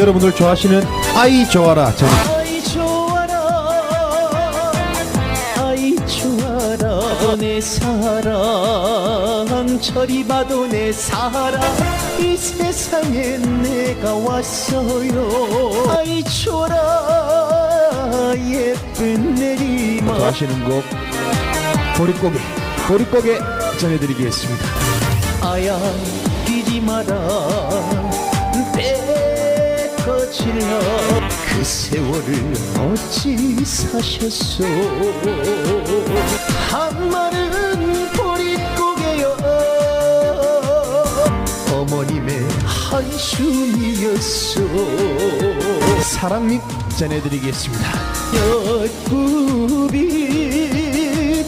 여러분들 좋아하시는 아이 좋아라. 전 아이 좋아라. 아이 좋아라. 내 사랑. 저리 봐도 내 사랑. 이 세상에 내가 왔어요. 아이 좋아라. 예쁜 내리막. 좋아하시는 곡 보릿고개 보릿고개 전해드리겠습니다. 아야 뛰지 마라 그 세월을 어찌 사셨소? 한 마른 보릿고개여. 어머님의 한숨이었소. 사랑님 전해드리겠습니다. 여굽이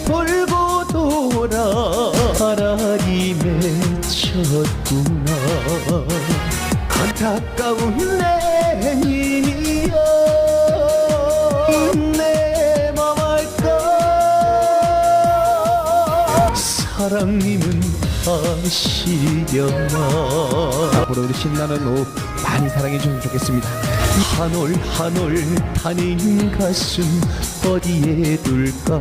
돌고 안타까운 내 님이여. 내 맘 알까 사랑님은 아시려나? 앞으로도 신나는 오후 많이 사랑해 주시면 좋겠습니다. 한올 한올 타는 가슴 어디에 둘까?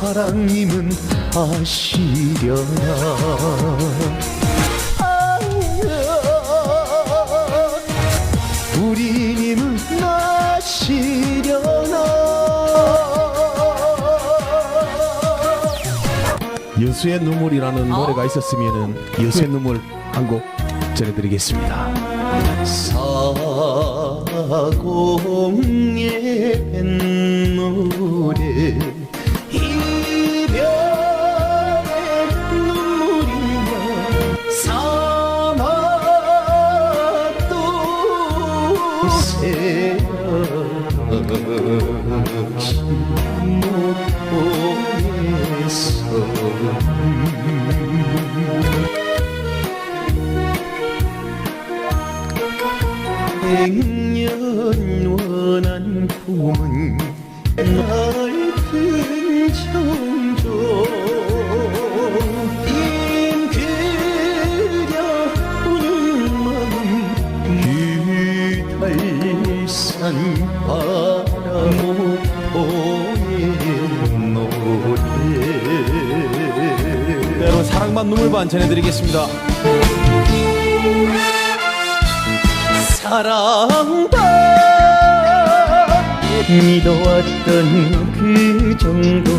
사랑님은 아시려나 여수의 눈물이라는 노래가 있었으면은 여수의 눈물 한 곡 전해드리겠습니다. 사공의 노래 이별의 눈물이야 사막도 백년 원한 꿈은 빈 그려 우는 마음 유달산 바라모의 노래. 여러분 사랑반 눈물 반 전해드리겠습니다 사랑바 믿어왔던 그 정도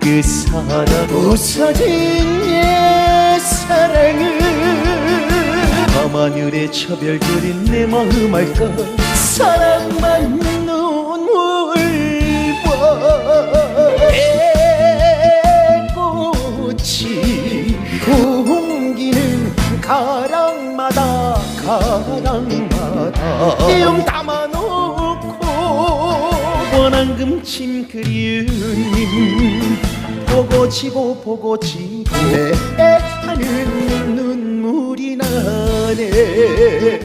그 사랑 부서진 내 사랑을 밤하늘에 처별 그린 내 마음 알까? 사랑만 눈물과 배꽃이 공기는 가랑마다 가랑마다 용 담아놓고 원한금침 그리운 보고 지고 보고 지고 내 하는 눈물이 나네